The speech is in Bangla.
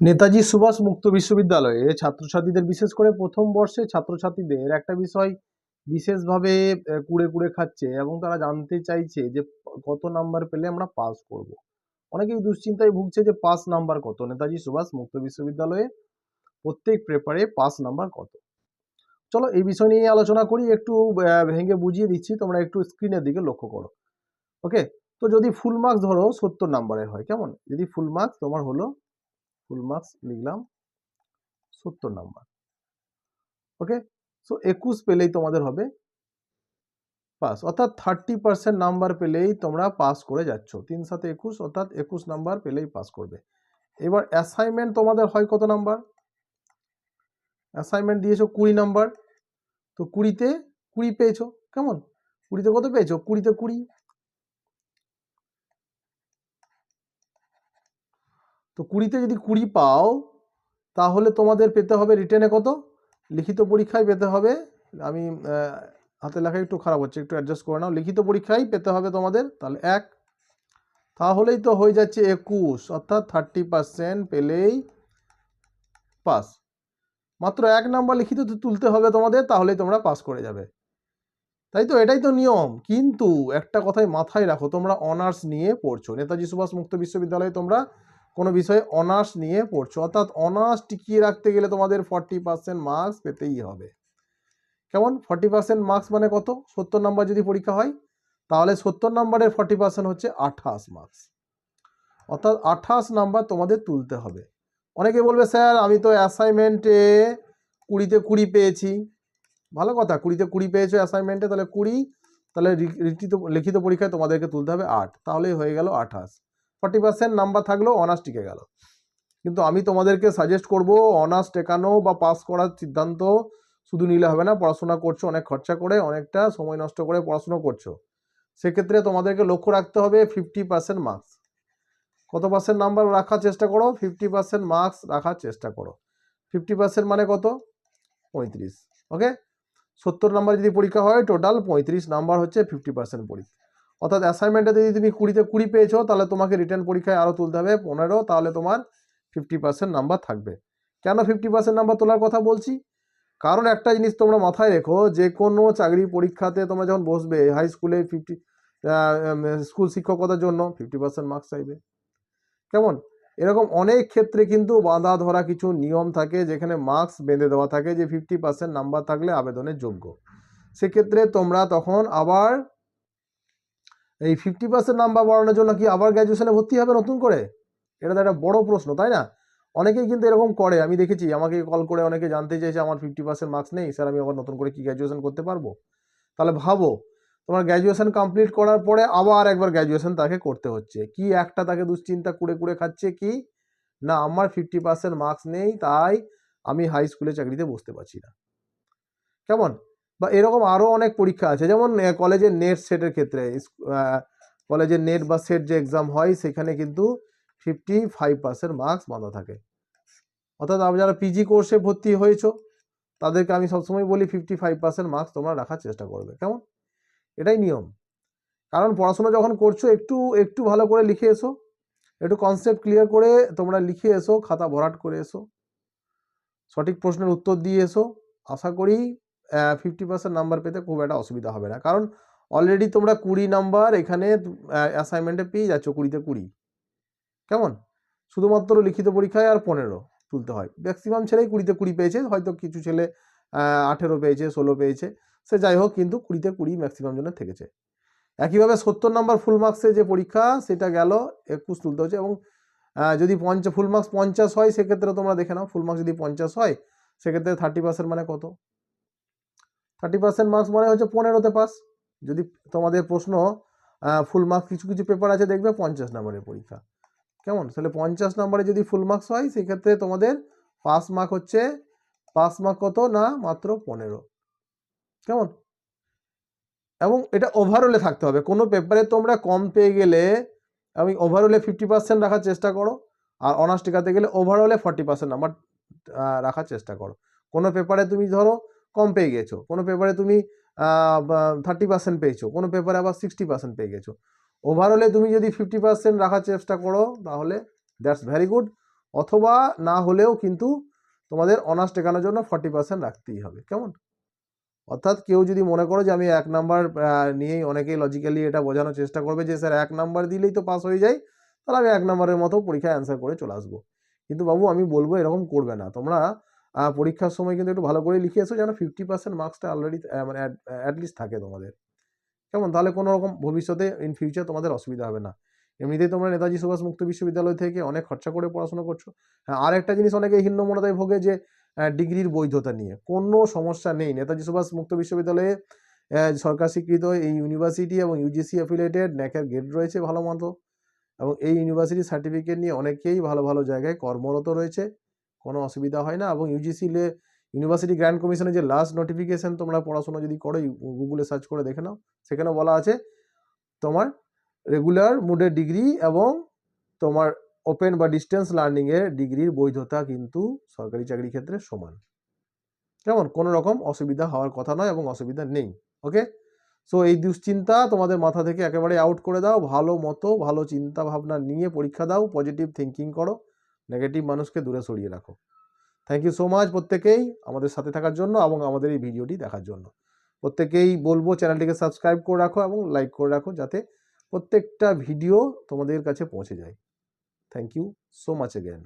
নেতাজি সুভাষ মুক্ত বিশ্ববিদ্যালয়ে ছাত্রছাত্রীদের বিশেষ করে প্রথম বর্ষে ছাত্রছাত্রীদের একটা বিষয় বিশেষভাবে কুড়ে কুড়ে খাচ্ছে এবং তারা জানতে চাইছে যে কত নাম্বার পেলে আমরা পাস করব। অনেকেই দুশ্চিন্তায় ভুগছে যে পাস নাম্বার কত? নেতাজি সুভাষ মুক্ত বিশ্ববিদ্যালয়ে প্রত্যেক পেপারে পাস নাম্বার কত? চলো এই বিষয় নিয়ে আলোচনা করি, একটু ভেঙে বুঝিয়ে দিচ্ছি, তোমরা একটু স্ক্রিনের দিকে লক্ষ্য করো। ওকে? তো যদি ফুল মার্কস ধরো সত্তর নাম্বারের হয়, কেমন? যদি ফুল মার্কস তোমার হলো ফুল মার্কস লিখলাম সত্তর নাম্বার। ওকে? সো, একুশ পেলেই তোমাদের হবে পাস। অর্থাৎ থার্টি পার্সেন্ট নাম্বার পেলেই তোমরা পাস করে যাচ্ছ। তিন সাথে একুশ, অর্থাৎ একুশ নাম্বার পেলেই পাস করবে। এবার অ্যাসাইনমেন্ট তোমাদের হয় কত নাম্বার? অ্যাসাইনমেন্ট দিয়েছ কুড়ি নাম্বার। তো কুড়িতে কুড়ি পেয়েছ। কেমন? কুড়িতে কত পেয়েছ? কুড়িতে কুড়ি। তো কুড়িতে যদি কুড়ি পাও, তাহলে তোমাদের পেতে হবে রিটেনে কত? লিখিত পরীক্ষায় পেতে হবে, আমি হাতে লেখা একটু খারাপ হচ্ছে, একটু অ্যাডজাস্ট করে নাও। লিখিত পরীক্ষায় পেতে হবে তোমাদের, তাহলে এক। তাহলেই তো হয়ে যাচ্ছে একুশ, অর্থাৎ থার্টি পার্সেন্ট পেলেই পাস মাত্র এক নাম্বার লিখিত তুলতে হবে তোমাদের, তাহলেই তোমরা পাস করে যাবে। তাই তো? এটাই তো নিয়ম। কিন্তু একটা কথাই মাথায় রাখো, তোমরা অনার্স নিয়ে পড়ছো। নেতাজি সুভাষ মুক্ত বিশ্ববিদ্যালয়ে তোমরা কোনো বিষয়ে অনার্স নিয়ে পড়ছো। অর্থাৎ অনার্স টিকিয়ে রাখতে গেলে তোমাদের ফর্টি পার্সেন্ট মার্কস পেতেই হবে। কেমন? ফর্টি পার্সেন্ট মার্কস মানে কত? সত্তর নাম্বার যদি পরীক্ষা হয়, তাহলে সত্তর নাম্বারের ফর্টি পার্সেন্ট হচ্ছে আঠাশ মার্কস অর্থাৎ আঠাশ নাম্বার তোমাদের তুলতে হবে। অনেকে বলবে, স্যার, আমি তো অ্যাসাইনমেন্টে কুড়িতে কুড়ি পেয়েছি। ভালো কথা, কুড়িতে কুড়ি পেয়েছ অ্যাসাইনমেন্টে তাহলে কুড়ি, তাহলে লিখিত লিখিত পরীক্ষায় তোমাদেরকে তুলতে হবে আট। তাহলেই হয়ে গেল আঠাশ। ফর্টি পার্সেন্ট নাম্বার থাকলেও অনার্স টিকে গেল। কিন্তু আমি তোমাদেরকে সাজেস্ট করব অনার্স টেকানো বা পাস করার সিদ্ধান্ত শুধু নিলে হবে না, পড়াশোনা করছ, অনেক খরচা করে, অনেকটা সময় নষ্ট করে পড়াশোনা করছ। সেক্ষেত্রে তোমাদেরকে লক্ষ্য রাখতে হবে ফিফটি পার্সেন্ট মার্কস কত পার্সেন্ট নাম্বার রাখার চেষ্টা করো? ফিফটি পার্সেন্ট মার্কস রাখার চেষ্টা করো। ফিফটি পার্সেন্ট মানে কত? পঁয়ত্রিশ ওকে সত্তর নাম্বার যদি পরীক্ষা হয় টোটাল পঁয়ত্রিশ নাম্বার হচ্ছে ফিফটি পার্সেন্ট পরীক্ষা। অর্থাৎ অ্যাসাইনমেন্টে যদি তুমি কুড়িতে কুড়ি পেয়েছ, তাহলে তোমাকে রিটার্ন পরীক্ষায় আরও তুলতে হবে, পনেরো, তাহলে তোমার ফিফটি পার্সেন্ট নাম্বার থাকবে। কেন ফিফটি পার্সেন্ট নাম্বার তোলার কথা বলছি? কারণ একটা জিনিস তোমরা মাথায় রেখো, যে কোনো চাকরি পরীক্ষাতে তোমরা যখন বসবে হাই স্কুলে ফিফটি স্কুল শিক্ষকতার জন্য ফিফটি পার্সেন্ট মার্কস চাইবে। কেমন? এরকম অনেক ক্ষেত্রে কিন্তু বাঁধা ধরা কিছু নিয়ম থাকে, যেখানে মার্কস বেঁধে দেওয়া থাকে, যে ফিফটি পার্সেন্ট নাম্বার থাকলে আবেদনের যোগ্য। সেক্ষেত্রে তোমরা তখন আবার এই ফিফটি পার্সেন্ট নাম্বার বাড়ানোর জন্য কি আবার গ্র্যাজুয়েশনে ভর্তি হবে নতুন করে? এটা তো একটা বড় প্রশ্ন, তাই না? অনেকেই কিন্তু এরকম করে, আমি দেখেছি, আমাকে কল করে অনেকে জানতে চাইছে আমার ফিফটি পার্সেন্ট মার্কস নেই, স্যার আমি আবার নতুন করে কি গ্র্যাজুয়েশন করতে পারব? তাহলে ভাবো, তোমার গ্র্যাজুয়েশন কমপ্লিট করার পরে আবার একবার গ্র্যাজুয়েশন তাকে করতে হচ্ছে। কি একটা তাকে দুশ্চিন্তা কুড়ে কুড়ে খাচ্ছে কি? না, আমার ফিফটি পার্সেন্ট মার্কস নেই, তাই আমি হাই স্কুলে চাকরিতে বসতে পারছি না। কেমন? বা এরকম আরও অনেক পরীক্ষা আছে। যেমন কলেজের নেট সেটের ক্ষেত্রে কলেজের নেট বা সেট যে এক্সাম হয়, সেখানে কিন্তু ফিফটি ফাইভ পার্সেন্ট মার্কস বাঁধা থাকে। অর্থাৎ আমি যারা পিজি কোর্সে ভর্তি হয়েছো, তাদেরকে আমি সবসময় বলি ফিফটি ফাইভ পার্সেন্ট মার্কস তোমরা রাখার চেষ্টা করবে। কেমন? এটাই নিয়ম। কারণ পড়াশোনা যখন করছ, একটু একটু ভালো করে লিখে এসো। একটু কনসেপ্ট ক্লিয়ার করে তোমরা লিখে এসো, খাতা ভরাট করে এসো। সঠিক প্রশ্নের উত্তর দিয়ে এসো। আশা করি ফিফটি পার্সেন্ট নাম্বার পেতে খুব একটা অসুবিধা হবে না। কারণ অলরেডি তোমরা কুড়ি নাম্বার এখানে অ্যাসাইনমেন্টে পেয়ে যাচ্ছ কুড়িতে কুড়ি। কেমন? শুধুমাত্র লিখিত পরীক্ষায় আর পনেরো তুলতে হয়। ম্যাক্সিমাম ছেলেই কুড়িতে কুড়ি পেয়েছে, হয়তো কিছু ছেলে আঠেরো পেয়েছে, ষোলো পেয়েছে, সে যাই হোক কিন্তু কুড়িতে কুড়ি ম্যাক্সিমাম জনের থেকেছে। একইভাবে সত্তর নাম্বার ফুল মার্কসে যে পরীক্ষা, সেটা গেল একুশ তুলতে হচ্ছে এবং যদি পঞ্চাশ ফুল মার্কস পঞ্চাশ হয়, সেক্ষেত্রে তোমরা দেখে নাও ফুল মার্কস যদি পঞ্চাশ হয়, সেক্ষেত্রে থার্টি পার্সেন্ট মানে কত? থার্টি পার্সেন্ট মার্কস মানে হচ্ছে পনেরোতে পাস যদি তোমাদের প্রশ্ন ফুল মার্কস কিছু কিছু পেপার আছে, দেখবে পঞ্চাশ নাম্বারের পরীক্ষা। কেমন? তাহলে পঞ্চাশ নম্বরে যদি ফুল মার্কস হয়, সেক্ষেত্রে তোমাদের পাস মার্ক হচ্ছে পাস মার্ক কত? না, মাত্র পনেরো। কেমন? এবং এটা ওভারঅলে থাকতে হবে। কোনো পেপারে তোমরা কম পেয়ে গেলে, আমি ওভারঅলে ফিফটি পার্সেন্ট রাখার চেষ্টা করো, আর অনার্স টিকাতে গেলে ওভারঅলে ফর্টি পার্সেন্ট নাম্বার রাখার চেষ্টা করো। কোনো পেপারে তুমি ধরো কম পেয়ে গেছো। কোনো পেপারে তুমি থার্টি পার্সেন্ট পেয়েছ। কোনো পেপারে আবার সিক্সটি পার্সেন্ট পেয়ে গেছো। ওভারঅলে তুমি যদি ফিফটি পার্সেন্ট রাখার চেষ্টা করো, তাহলে দ্যাটস ভেরি গুড অথবা না হলেও কিন্তু তোমাদের অনার্স টেকানোর জন্য ফর্টি পার্সেন্ট রাখতেই হবে। কেমন? অর্থাৎ কেউ যদি মনে করো যে আমি এক নাম্বার নিয়েই অনেকেই লজিক্যালি এটা বোঝানোর চেষ্টা করবে যে, স্যার, এক নাম্বার দিলেই তো পাস হয়ে যায়, তাহলে আমি এক নাম্বারের মতো পরীক্ষায় অ্যান্সার করে চলে আসব। কিন্তু বাবু, আমি বলব এরকম করবে না। তোমরা পরীক্ষার সময় কিন্তু একটু ভালো করে লিখে এসো যেন ফিফটি পার্সেন্ট মার্কসটা অলরেডি মানে অ্যাটলিস্ট থাকে তোমাদের। কেমন? তাহলে কোনো রকম ভবিষ্যতে ইন ফিউচার তোমাদের অসুবিধা হবে না। এমনিতেই তোমরা নেতাজি সুভাষ মুক্ত বিশ্ববিদ্যালয় থেকে অনেক খরচা করে পড়াশোনা করছ। হ্যাঁ আর একটা জিনিস অনেকে হীনমনতায় ভোগে যে ডিগ্রির বৈধতা নিয়ে। কোনো সমস্যা নেই। নেতাজি সুভাষ মুক্ত বিশ্ববিদ্যালয়ে সরকার স্বীকৃত এই ইউনিভার্সিটি এবং ইউজিসি অ্যাফিলেটেড ন্যাকের গেট রয়েছে ভালো মতো। এবং এই ইউনিভার্সিটি সার্টিফিকেট নিয়ে অনেকেই ভালো ভালো জায়গায় কর্মরত রয়েছে। কোনো অসুবিধা হয় না এবং ইউজিসি ইউনিভার্সিটি গ্র্যান্ড কমিশনের যে লাস্ট নোটিফিকেশন তোমরা পড়াশোনা যদি করো গুগলে সার্চ করে দেখে নাও। সেখানে বলা আছে, তোমার রেগুলার মুডের ডিগ্রি এবং তোমার ওপেন বা ডিস্টেন্স লার্নিংয়ের ডিগ্রির বৈধতা কিন্তু সরকারি চাকরি ক্ষেত্রে সমান। কেমন? কোনো রকম অসুবিধা হওয়ার কথা নয় এবং অসুবিধা নেই ওকে সো এই দুশ্চিন্তা তোমাদের মাথা থেকে একেবারে আউট করে দাও। ভালো মতো, ভালো চিন্তা ভাবনা নিয়ে পরীক্ষা দাও পজিটিভ থিঙ্কিং করো। নেগেটিভ মানুষকে দূরে সরিয়ে রাখো। থ্যাংক ইউ সো মাচ প্রত্যেকেই আমাদের সাথে থাকার জন্য এবং আমাদের এই ভিডিওটি দেখার জন্য। প্রত্যেকেই বলব চ্যানেলটিকে সাবস্ক্রাইব করে রাখো এবং লাইক করে রাখো যাতে প্রত্যেকটা ভিডিও তোমাদের কাছে পৌঁছে যায়। Thank you so much again